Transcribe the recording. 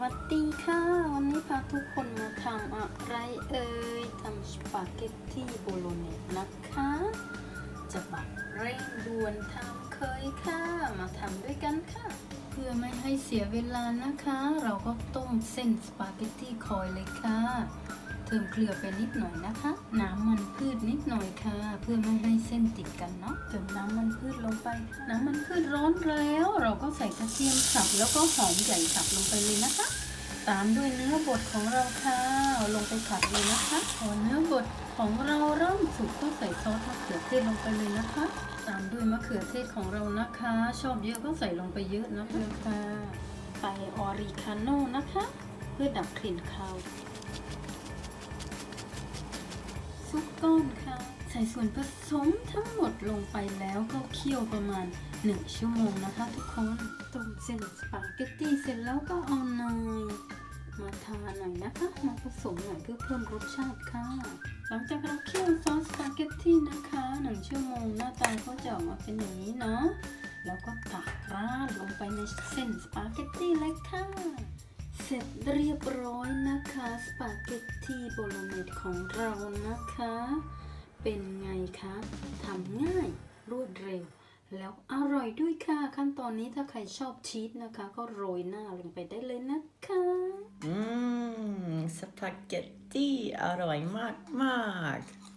วัสดีค่ะ วันนี้พาทุกคนมาทำอะไรเอ่ยทำสปาเกตตี้โบโลเนสนะคะ จะแบบเร่งด่วนทำเคยค่ะ มาทำด้วยกันค่ะ เพื่อไม่ให้เสียเวลานะคะ เราก็ต้มเส้นสปาเกตตี้คอยเลยค่ะ เติมเกลือไปนิดหน่อยนะคะ น้ำมันพืชนิดหน่อยค่ะ เพื่อไม่ให้เส้นติดกันเนาะเติมน้ำมันพืชลงไป น้ำมันพืชร้อนแล้ว เราก็ใส่กระเทียมสับแล้วก็หอมใหญ่สับลงไปเลยนะคะ ตามด้วยเนื้อบดของเราค่ะลงไปผัดเลยนะคะพอเนื้อบดของเราเริ่มสุกก็ใส่ซอสมะเขือเทศลงไปเลยนะคะ ตามด้วยมะเขือเทศของเรานะคะ ชอบเยอะก็ใส่ลงไปเยอะนะคะค่ะไปออริกาโน่นะคะ เพื่อดับกลิ่นคาว ซุปก้อนค่ะ ใส่ส่วนผสมทั้งหมดลงไปแล้วก็เคี่ยวประมาณ 1 ชั่วโมงนะคะทุกคนต้มเส้นสปาเกตตี้เสร็จแล้วก็เอาเนยมาทาหน่อยนะคะมาผสมหน่อยเพื่อเพิ่มรสชาติค่ะ หลังจากเราเคี่ยวซอสสปาเกตตี้นะคะหนึ่งชั่วโมงหน้าตาก็จะออกมาเป็นอย่างนี้เนาะแล้วก็ตักราดลงไปในเส้นสปาเกตตี้เลยค่ะ ร็จเรียบร้อยนะคะ สปาเกตตี้โบโลเนสของเรานะคะ เป็นไงคะทำง่ายรวดเร็ว แล้วอร่อยด้วยค่ะ ขั้นตอนนี้ถ้าใครชอบชีสนะคะ ก็โรยหน้าลงไปได้เลยนะคะ อืม สปาเกตตี้อร่อยมากมากๆ